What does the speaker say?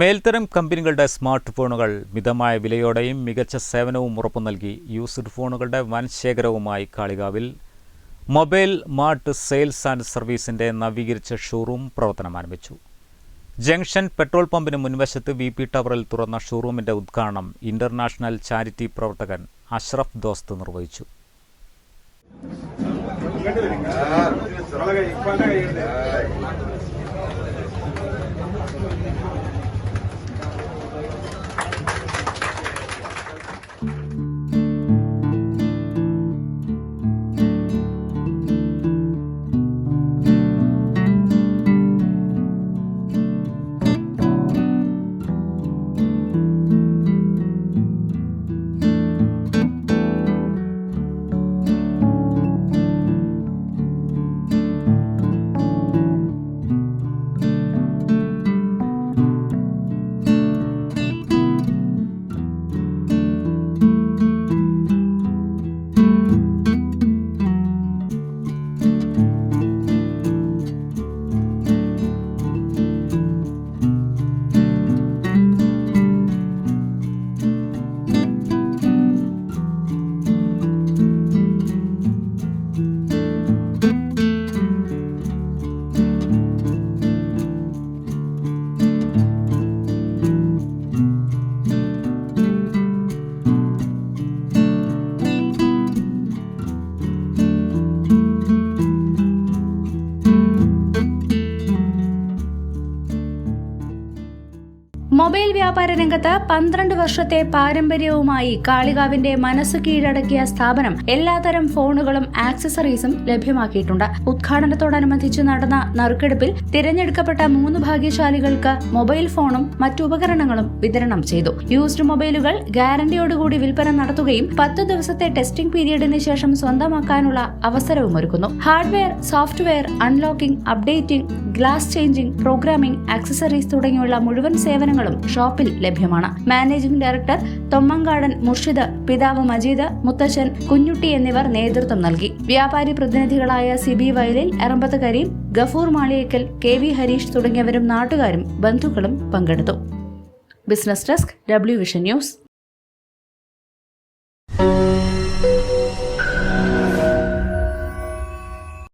മേൽത്തരം കമ്പനികളുടെ സ്മാർട്ട് ഫോണുകൾ മിതമായ വിലയോടെയും മികച്ച സേവനവും ഉറപ്പു നൽകി യൂസ്ഡ് ഫോണുകളുടെ വൻ ശേഖരവുമായി കാളികാവിൽ. മൊബൈൽ മാർട്ട് സെയിൽസ് ആൻഡ് സർവീസിന്റെ നവീകരിച്ച ഷോറൂം പ്രവർത്തനം ആരംഭിച്ചു. ജംഗ്ഷൻ പെട്രോൾ പമ്പിന് മുൻവശത്ത് വി പി ടവറിൽ തുറന്ന ഷോറൂമിന്റെ ഉദ്ഘാടനം ഇന്റർനാഷണൽ ചാരിറ്റി പ്രവർത്തകൻ അഷ്റഫ് ദോസ്ത് നിർവഹിച്ചു. മൊബൈൽ വ്യാപാര രംഗത്ത് പന്ത്രണ്ട് വർഷത്തെ പാരമ്പര്യവുമായി കാളികാവിന്റെ മനസ്സ് കീഴടക്കിയ സ്ഥാപനം എല്ലാതരം ഫോണുകളും ആക്സസറീസും ലഭ്യമാക്കിയിട്ടുണ്ട്. ഉദ്ഘാടനത്തോടനുബന്ധിച്ച് നടന്ന നറുക്കെടുപ്പിൽ തിരഞ്ഞെടുക്കപ്പെട്ട മൂന്ന് ഭാഗ്യശാലികൾക്ക് മൊബൈൽ ഫോണും മറ്റു ഉപകരണങ്ങളും വിതരണം ചെയ്തു. യൂസ്ഡ് മൊബൈലുകൾ ഗ്യാരണ്ടിയോടുകൂടി വിൽപ്പന നടത്തുകയും പത്ത് ദിവസത്തെ ടെസ്റ്റിംഗ് പീരീഡിന് ശേഷം സ്വന്തമാക്കാനുള്ള അവസരവും ഒരുക്കുന്നു. Hardware software unlocking updating glass changing programming accessories തുടങ്ങിയുള്ള മുഴുവൻ സേവനങ്ങളും ഷോപ്പിൽ ലഭ്യമാണ്. മാനേജിംഗ് ഡയറക്ടർ തൊമ്മങ്കാടൻ മുർഷിദ് പിതാവ് മജീദ് മുത്തശ്ശൻ കുഞ്ഞുട്ടി എന്നിവർ നേതൃത്വം നൽകി. വ്യാപാരി പ്രതിനിധികളായ സിബി വയലിൽ എറമ്പത്ത് കരീം ഗഫൂർ മാളിയേക്കൽ കെ വി ഹരീഷ് തുടങ്ങിയവരും നാട്ടുകാരും ബന്ധുക്കളും പങ്കെടുത്തു. Business desk W vision news.